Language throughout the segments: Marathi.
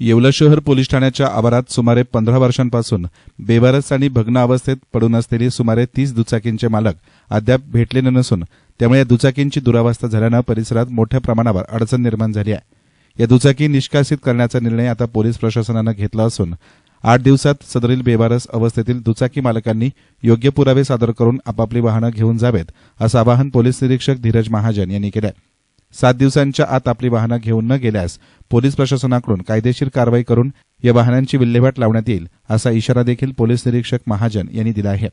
येवला शहर पोलीस ठाण्याच्या आवारात सुमारे पंधरा वर्षांपासून बेवारस आणि भग्न अवस्थेत पडून असलेली सुमारे तीस दुचाकींचे मालक अद्याप भेटलेले नसून त्यामुळे या दुचाकींची दुरावस्था झाल्यानं परिसरात मोठ्या प्रमाणावर अडचण निर्माण झाली आहे. या दुचाकी निष्कासित करण्याचा निर्णय आता पोलीस प्रशासनानं घेतला असून आठ दिवसात सदरील बेवारस अवस्थेतील दुचाकी मालकांनी योग्य पुरावे सादर करून आपापली वाहनं घेऊन जावेत असं आवाहन पोलीस निरीक्षक धीरज महाजन यांनी केलं आहे सात दिवसांच्या आत आपली वाहनं घेऊन न गेल्यास पोलीस प्रशासनाकडून कायदेशीर कारवाई करून या वाहनांची विल्हेवाट लावण्यात येईल असा इशारा देखील पोलीस निरीक्षक महाजन यांनी दिला आहे.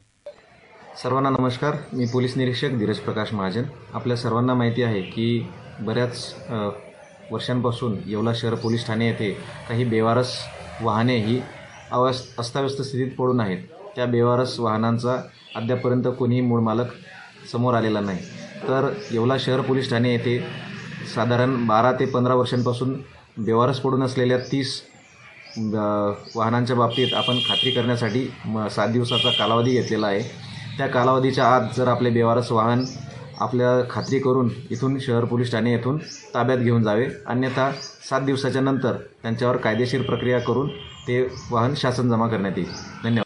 सर्वांना नमस्कार. मी पोलीस निरीक्षक धीरज प्रकाश महाजन. आपल्या सर्वांना माहिती आहे की बऱ्याच वर्षांपासून येवला शहर पोलीस ठाणे येथे काही बेवारस वाहने ही अवस् अस्ताव्यस्त स्थितीत पडून आहेत. त्या बेवारस वाहनांचा अद्यापर्यंत कोणीही मूळ मालक समोर आलेला नाही. तर येवला शहर पोलीस ठाणे येथे साधारण बारा ते पंधरा वर्षांपासून बेवारस पडून असलेल्या तीस वाहनांच्या बाबतीत आपण खात्री करण्यासाठी म सात दिवसाचा कालावधी घेतलेला आहे. त्या कालावधीच्या आत जर आपले बेवारस वाहन आपल्या खात्री करून इथून शहर पोलीस ठाणे येथून ताब्यात घेऊन जावे. अन्यथा सात दिवसाच्या नंतर त्यांच्यावर कायदेशीर प्रक्रिया करून ते वाहन शासन जमा करण्यात येईल. धन्यवाद.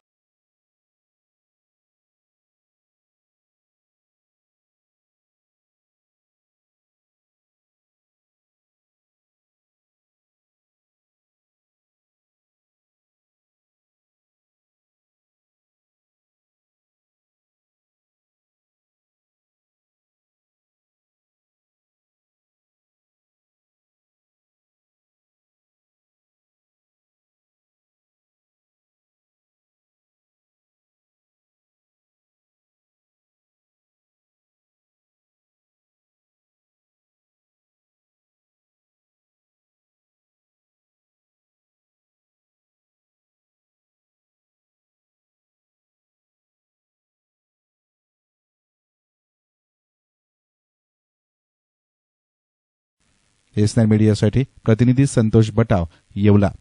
एस मीडियासाठी प्रतिनिधी संतोष बटाव येवला.